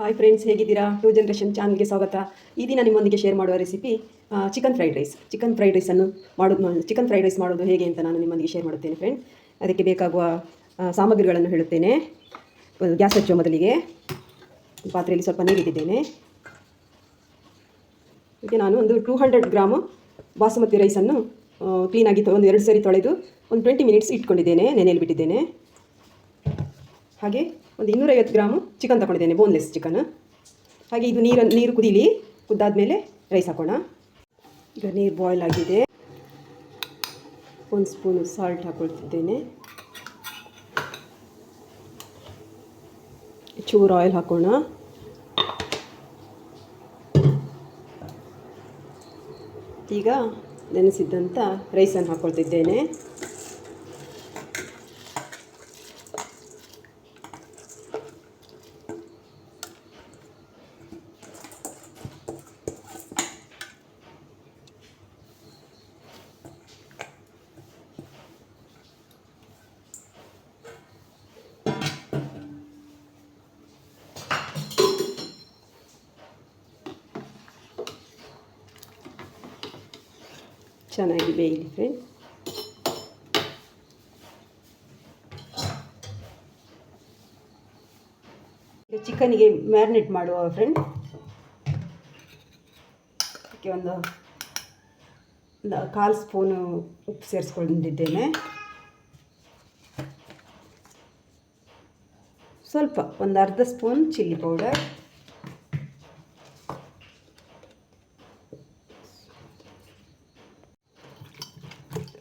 Hi friends ಹೇಗಿದ್ದೀರಾ? Two generation ಚಾನಲ್ಗೆ ಸ್ವಾಗತ. ಈ ದಿನ ನಿಮ್ಮೊಂದಿಗೆ ಶೇರ್ ಮಾಡುವ recipe chicken fried rice chicken fried ರೈಸನ್ನು ಮಾಡೋದು ಚಿಕನ್ ಫ್ರೈಡ್ ರೈಸ್ ಮಾಡೋದು ಹೇಗೆ ಅಂತ ನಾನು ನಿಮ್ಮೊಂದಿಗೆ ಶೇರ್ ಮಾಡುತ್ತೇನೆ ಫ್ರೆಂಡ್ ಅದಕ್ಕೆ ಬೇಕಾಗುವ ಸಾಮಗ್ರಿಗಳನ್ನು ಹೇಳುತ್ತೇನೆ. ಗ್ಯಾಸ್ ಹಚ್ಚುವ ಮೊದಲಿಗೆ ಪಾತ್ರೆಯಲ್ಲಿ ಸ್ವಲ್ಪ ನೀರಿಟ್ಟಿದ್ದೇನೆ ಇದಕ್ಕೆ ನಾನು ಒಂದು ಟೂ ಹಂಡ್ರೆಡ್ ಗ್ರಾಮು ಬಾಸುಮತಿ ರೈಸನ್ನು ಕ್ಲೀನಾಗಿ ಒಂದು ಎರಡು ಸರಿ ತೊಳೆದು ಒಂದು ಟ್ವೆಂಟಿ ಮಿನಿಟ್ಸ್ ಇಟ್ಕೊಂಡಿದ್ದೇನೆ, ನೆನೆಯಲ್ಲಿ ಬಿಟ್ಟಿದ್ದೇನೆ. ಹಾಗೆ ಒಂದು ಇನ್ನೂರೈವತ್ತು ಗ್ರಾಮು ಚಿಕನ್ ತಗೊಂಡಿದ್ದೇನೆ ಬೋನ್ಲೆಸ್ ಚಿಕನ್ ಹಾಗೆ ಇದು ನೀರನ್ನು ನೀರು ಕುದೀಲಿ, ಕುದ್ದಾದ್ಮೇಲೆ ರೈಸ್ ಹಾಕೋಣ. ಈಗ ನೀರು ಬಾಯ್ಲ್ ಆಗಿದೆ. ಒಂದು ಸ್ಪೂನು ಸಾಲ್ಟ್ ಹಾಕೊಳ್ತಿದ್ದೇನೆ. ಚೂರು ಆಯಿಲ್ ಹಾಕೋಣ. ಈಗ ನೆನೆಸಿದ್ದಂಥ ರೈಸನ್ನು ಹಾಕ್ಕೊಳ್ತಿದ್ದೇನೆ ಚೆನ್ನಾಗಿ ಬೇಯಲಿ ಫ್ರೆಂಡ್ ಚಿಕನ್ಗೆ ಚಿಕನಿಗೆ ಮ್ಯಾರಿನೇಟ್ ಮಾಡುವ ಫ್ರೆಂಡ್. ಅದಕ್ಕೆ ಒಂದು ಒಂದು ಕಾಲು ಸ್ಪೂನು ಉಪ್ಪು ಸೇರಿಸ್ಕೊಂಡಿದ್ದೇನೆ. ಸ್ವಲ್ಪ ಒಂದು ಅರ್ಧ ಸ್ಪೂನ್ ಚಿಲ್ಲಿ ಪೌಡರ್.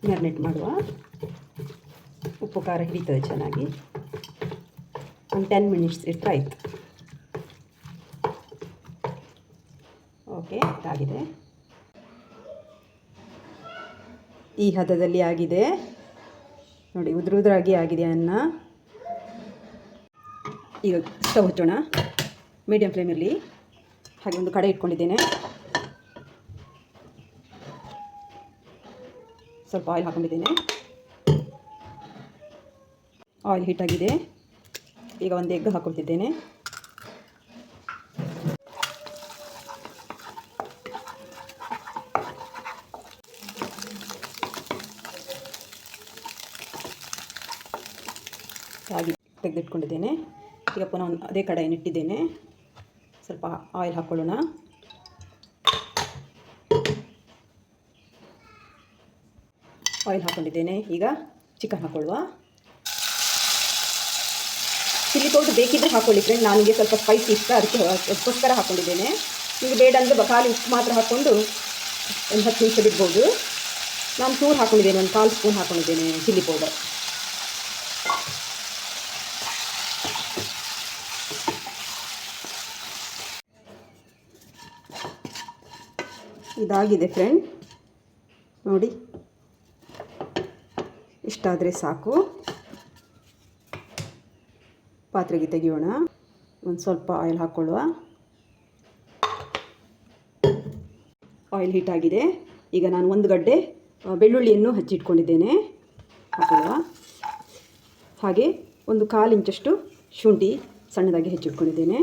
ಮ್ಯಾರಿನೇಟ್ ಮಾಡುವ. ಉಪ್ಪು, ಖಾರ ಹಿಡಿತದೆ ಚೆನ್ನಾಗಿ. ಒಂದು ಟೆನ್ ಮಿನಿಟ್ಸ್ ಇಟ್ಟರೆ ಆಯಿತು. ಓಕೆ ಆಗಿದೆ. ಈ ಹದದಲ್ಲಿ ಆಗಿದೆ. ನೋಡಿ, ಉದುರು ಉದುರಾಗಿ ಆಗಿದೆ ಅನ್ನ. ಈಗ ಸ್ಟವ್ ಹಚ್ಚೋಣ. ಮೀಡಿಯಮ್ ಫ್ಲೇಮಲ್ಲಿ ಹಾಗೆ ಒಂದು ಕಡೆ ಇಟ್ಕೊಂಡಿದ್ದೇನೆ. ಸ್ವಲ್ಪ ಆಯಿಲ್ ಹಾಕೊಂಡಿದ್ದೇನೆ. ಆಯಿಲ್ ಹೀಟಾಗಿದೆ ಈಗ ಒಂದು ಎಗ್ ಹಾಕೊಳ್ತಿದ್ದೇನೆ. ಹಾಗೆ ತೆಗೆದಿಟ್ಕೊಂಡಿದ್ದೇನೆ. ಈಗ ಪುನಃ ಒಂದು ಅದೇ ಕಡೆಯನ್ನು ಇಟ್ಟಿದ್ದೇನೆ ಸ್ವಲ್ಪ ಆಯಿಲ್ ಹಾಕ್ಕೊಳ್ಳೋಣ ಆಯಿಲ್ ಹಾಕ್ಕೊಂಡಿದ್ದೇನೆ ಈಗ ಚಿಕನ್ ಹಾಕ್ಕೊಳ್ಳುವ ಚಿಲ್ಲಿ ಪೌಡ್ರ್ ಬೇಕಿದ್ದರೆ ಹಾಕ್ಕೊಳ್ಳಿ ಫ್ರೆಂಡ್ ನನಗೆ ಸ್ವಲ್ಪ ಸ್ಪೈಸಿ ಇಷ್ಟ. ಅದಕ್ಕೆ, ಅದಕ್ಕೋಸ್ಕರ ಹಾಕ್ಕೊಂಡಿದ್ದೇನೆ ಈಗ ಬೇಡ ಅಂದರೆ ಖಾಲಿ ಉಪ್ಪು ಮಾತ್ರ ಹಾಕ್ಕೊಂಡು ಒಂದು ಹತ್ತು ನಿಮಿಷ ಬಿಡ್ಬೋದು. ನಾನು ಚೂರು ಹಾಕ್ಕೊಂಡಿದ್ದೇನೆ ಒಂದು ಕಾಲು ಸ್ಪೂನ್ ಹಾಕ್ಕೊಂಡಿದ್ದೇನೆ ಚಿಲ್ಲಿ ಪೌಡರ್. ಇದಾಗಿದೆ ಫ್ರೆಂಡ್ ನೋಡಿ. ಇಷ್ಟಾದರೆ ಸಾಕು. ಪಾತ್ರೆಗೆ ತೆಗೆಯೋಣ. ಒಂದು ಸ್ವಲ್ಪ ಆಯಿಲ್ ಹಾಕ್ಕೊಳ್ಳುವ ಆಯಿಲ್ ಹೀಟಾಗಿದೆ ಈಗ ನಾನು ಒಂದು ಗಡ್ಡೆ ಬೆಳ್ಳುಳ್ಳಿಯನ್ನು ಹಚ್ಚಿಟ್ಕೊಂಡಿದ್ದೇನೆ. ಹಾಕೊಳ್ಳುವ. ಹಾಗೆ ಒಂದು ಕಾಲು ಇಂಚಷ್ಟು ಶುಂಠಿ ಸಣ್ಣದಾಗಿ ಹೆಚ್ಚಿಟ್ಕೊಂಡಿದ್ದೇನೆ.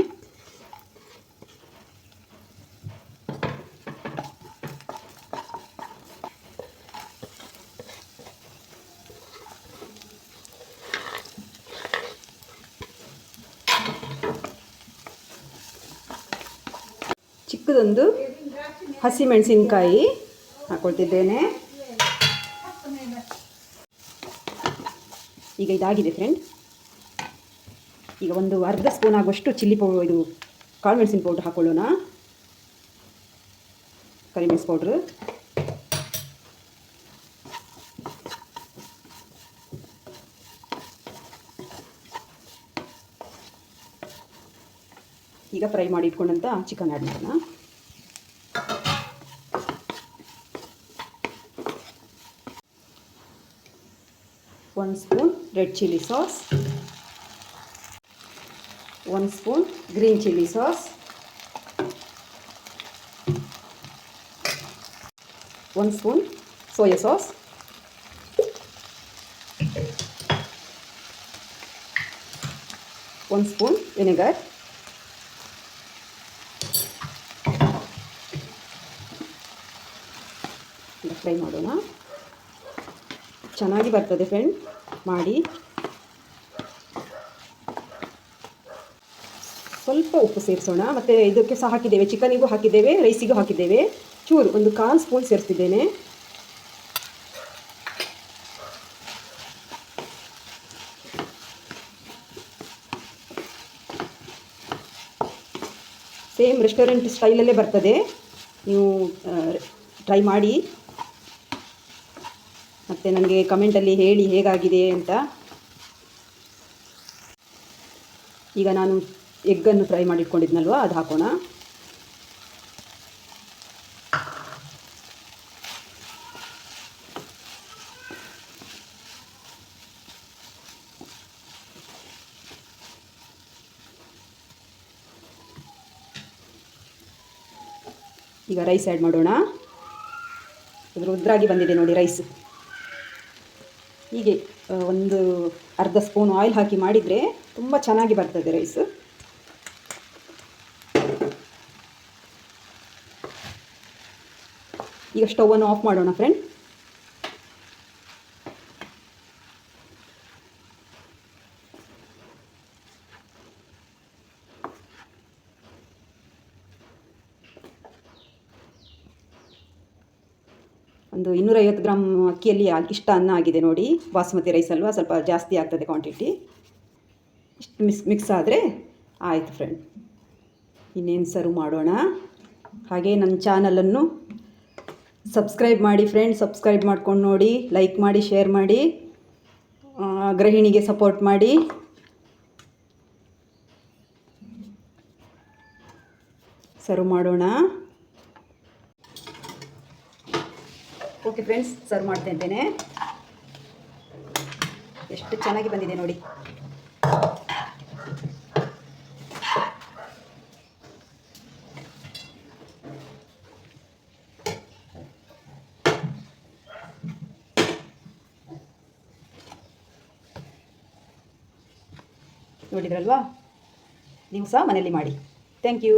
ಚಿಕ್ಕದೊಂದು ಹಸಿಮೆಣಸಿನ್ಕಾಯಿ ಹಾಕೊಳ್ತಿದ್ದೇನೆ. ಈಗ ಇದಾಗಿದೆ ಫ್ರೆಂಡ್ ಈಗ ಒಂದು ಅರ್ಧ ಸ್ಪೂನ್ ಆಗುವಷ್ಟು ಚಿಲ್ಲಿ ಪೌ, ಇದು ಕಾಳು ಮೆಣಸಿನ ಪೌಡ್ರ್ ಹಾಕೊಳ್ಳೋಣ. ಕರಿಮೆಣಸು ಪೌಡ್ರು ಈಗ ಫ್ರೈ ಮಾಡಿ ಇಟ್ಕೊಂಡಂಥ ಚಿಕನ್ ಆ್ಯಡ್ ಮಾಡೋಣ. ಒಂದು ಸ್ಪೂನ್ ರೆಡ್ ಚಿಲ್ಲಿ ಸಾಸ್ ಒಂದು ಸ್ಪೂನ್ ಗ್ರೀನ್ ಚಿಲ್ಲಿ ಸಾಸ್ ಒಂದು ಸ್ಪೂನ್ ಸೋಯಾ ಸಾಸ್ ಒಂದು ಸ್ಪೂನ್ ವಿನೆಗರ್ ಫ್ರೈ ಮಾಡೋಣ. ಚೆನ್ನಾಗಿ ಬರ್ತದೆ ಫ್ರೆಂಡ್, ಮಾಡಿ. ಸ್ವಲ್ಪ ಉಪ್ಪು ಸೇರಿಸೋಣ, ಮತ್ತು ಇದಕ್ಕೆ ಸಹ ಹಾಕಿದ್ದೇವೆ, ಚಿಕನಿಗೂ ಹಾಕಿದ್ದೇವೆ ರೈಸಿಗೂ ಹಾಕಿದ್ದೇವೆ. ಚೂರು, ಒಂದು ಕಾಲು ಸ್ಪೂನ್ ಸೇರಿಸ್ತಿದ್ದೇನೆ. ಸೇಮ್ ರೆಸ್ಟೋರೆಂಟ್ ಸ್ಟೈಲಲ್ಲೇ ಬರ್ತದೆ. ನೀವು ಟ್ರೈ ಮಾಡಿ. ಮತ್ತು ನನಗೆ ಕಮೆಂಟಲ್ಲಿ ಹೇಳಿ ಹೇಗಾಗಿದೆ ಅಂತ. ಈಗ ನಾನು ಎಗ್ಗನ್ನು ಫ್ರೈ ಮಾಡಿಟ್ಕೊಂಡಿದ್ನಲ್ವ, ಅದು ಹಾಕೋಣ. ಈಗ ರೈಸ್ ಆ್ಯಡ್ ಮಾಡೋಣ. ಉದ್ರಾಗಿ ಬಂದಿದೆ ನೋಡಿ ರೈಸ್ ಹೀಗೆ ಒಂದು ಅರ್ಧ ಸ್ಪೂನ್ ಆಯಿಲ್ ಹಾಕಿ ಮಾಡಿದರೆ ತುಂಬ ಚೆನ್ನಾಗಿ ಬರ್ತದೆ ರೈಸು ಈಗ ಸ್ಟವನ್ನು ಆಫ್ ಮಾಡೋಣ ಫ್ರೆಂಡ್ ಒಂದು ಇನ್ನೂರೈವತ್ತು ಗ್ರಾಮ್ ಅಕ್ಕಿಯಲ್ಲಿ ಇಷ್ಟ ಅನ್ನ ಆಗಿದೆ ನೋಡಿ. ಬಾಸುಮತಿ ರೈಸ್ ಅಲ್ವಾ? ಸ್ವಲ್ಪ ಜಾಸ್ತಿ ಆಗ್ತದೆ ಕ್ವಾಂಟಿಟಿ ಇಷ್ಟು ಮಿಕ್ಸ್ ಮಿಕ್ಸ್ ಆದರೆ ಆಯಿತು ಫ್ರೆಂಡ್ ಇನ್ನೇನು ಸರ್ವ್ ಮಾಡೋಣ? ಹಾಗೆ ನನ್ನ ಚಾನಲನ್ನು ಸಬ್ಸ್ಕ್ರೈಬ್ ಮಾಡಿ ಫ್ರೆಂಡ್ ಸಬ್ಸ್ಕ್ರೈಬ್ ಮಾಡ್ಕೊಂಡು ನೋಡಿ ಲೈಕ್ ಮಾಡಿ ಶೇರ್ ಮಾಡಿ ಗೃಹಿಣಿಗೆ ಸಪೋರ್ಟ್ ಮಾಡಿ. ಸರ್ವ್ ಮಾಡೋಣ. ಓಕೆ ಫ್ರೆಂಡ್ಸ್ ಸರ್ವ್ ಮಾಡ್ತಾ ಇದ್ದೇನೆ. ಎಷ್ಟು ಚೆನ್ನಾಗಿ ಬಂದಿದೆ ನೋಡಿ. ನೋಡಿದ್ರಲ್ವಾ? ನೀವು ಸಹ ಮನೆಯಲ್ಲಿ ಮಾಡಿ. Thank you